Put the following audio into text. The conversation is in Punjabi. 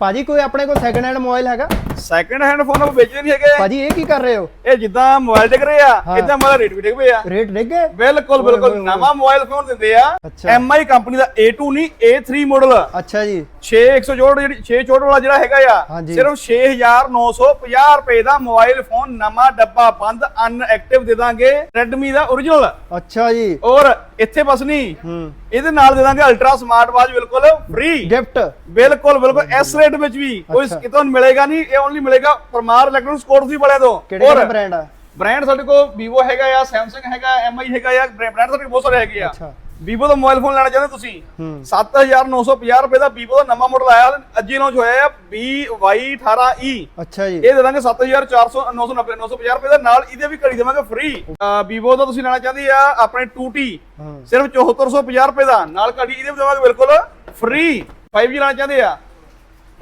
ਭਾਜੀ ਕੋਈ ਆਪਣੇ ਕੋਲ ਸੈਕੰਡ ਹੈਂਡ ਮੋਬਾਈਲ ਹੈਗਾ? ਸੈਕੰਡ ਹੈਂਡ ਫੋਨ ਆਪਾਂ ਵੇਚਦੇ ਨਹੀਂ ਹੈਗੇ। ਭਾਜੀ ਇਹ ਕੀ ਕਰ ਰਹੇ ਹੋ? ਇਹ ਜਿੱਦਾਂ ਮੋਬਾਈਲ ਡਿੱਗ ਰਹੇ ਆ ਹਾਂ। ਇਦਾਂ ਮੋਬਾਈਲ ਰੇਟ ਵੀ ਡਿੱਗ ਪਏ ਆ। ਰੇਟ ਡਿੱਗ ਗਏ? ਬਿਲਕੁਲ ਬਿਲਕੁਲ। ਨਵਾਂ ਮੋਬਾਈਲ ਫੋਨ ਦਿੰਦੇ ਆ। ਅੱਛਾ। MI ਕੰਪਨੀ ਦਾ A2 ਨਹੀਂ A3 ਮਾਡਲ ਅੱਛਾ ਜੀ। 6164 ਜਿਹੜੀ 664 ਵਾਲਾ ਜਿਹੜਾ ਹੈਗਾ ਆ ਹਾਂਜੀ। ਸਿਰਫ 6950 ਰੁਪਏ ਦਾ ਮੋਬਾਈਲ ਫੋਨ ਨਵਾਂ ਡੱਬਾ ਬੰਦ ਅਨਐਕਟਿਵ ਦੇ ਦਾਂਗੇ। Redmi ਦਾ origignal ਅੱਛਾ ਜੀ। ਔਰ ਇੱਥੇ ਬਸ ਨਹੀਂ ਹੂੰ। ਇਹਦੇ ਨਾਲ ਦੇ ਦਾਂਗੇ ਅਲਟਰਾ ਸਮਾਰਟ ਵਾਚ ਬਿਲਕੁਲ ਫ੍ਰੀ ਗਿਫਟ ਬਿਲਕੁਲ ਬਿਲਕੁਲ ਇਸ ਰੇਟ ਵਿੱਚ ਵੀ ਕੋਈ। ਕਿਤੋਂ ਮਿਲੇਗਾ ਨਹੀਂ ਇਹ ਓਨਲੀ ਮਿਲੇਗਾ ਪਰਮਾਰ ਇਲੈਕਟ੍ਰੋਨਿਕਸ ਕੋਡ ਸੀ ਵਾਲਿਆਂ ਤੋਂ। ਕਿਹੜੇ ਬ੍ਰਾਂਡ ਆ? ਬ੍ਰਾਂਡ ਸਾਡੇ ਕੋਲ Vivo ਹੈਗਾ ਆ Samsung ਹੈਗਾ MI ਹੈਗਾ ਆ ਬ੍ਰਾਂਡ ਸਾਡੇ ਕੋਲ ਬਹੁਤ ਸਾਰੇ ਹੈਗੇ ਆ। ਅੱਛਾ। Vivo ਦਾ ਮੋਬਾਈਲ ਫੋਨ ਲੈਣਾ ਚਾਹੁੰਦੇ ਤੁਸੀਂ? ਹੂੰ। 7950 ਰੁਪਏ ਦਾ Vivo ਦਾ ਨਵਾਂ ਮਾਡਲ ਆਇਆ। ਅੱਜੇ ਲਾਂਚ ਹੋਇਆ ਆ BY18e ਅੱਛਾ ਜੀ। ਇਹ ਦੇ ਦਾਂਗੇ 7400 990 950 ਰੁਪਏ ਦਾ ਨਾਲ ਇਹਦੇ ਵੀ ਘੜੀ ਦੇਵਾਂਗੇ ਫ੍ਰੀ Vivo ਦਾ ਤੁਸੀਂ ਲੈਣਾ ਚਾਹਦੇ ਆ ਆਪਣੇ 2T ਹਾਂ। ਸਿਰਫ 7450 ਰੁਪਏ ਦਾ ਨਾਲ ਘੜੀ ਇਹਦੇ ਵੀ ਦੇਵਾਂਗੇ ਬਿਲਕੁਲ ਫ੍ਰੀ 5G ਲੈਣਾ ਚਾਹੁੰਦੇ ਆ।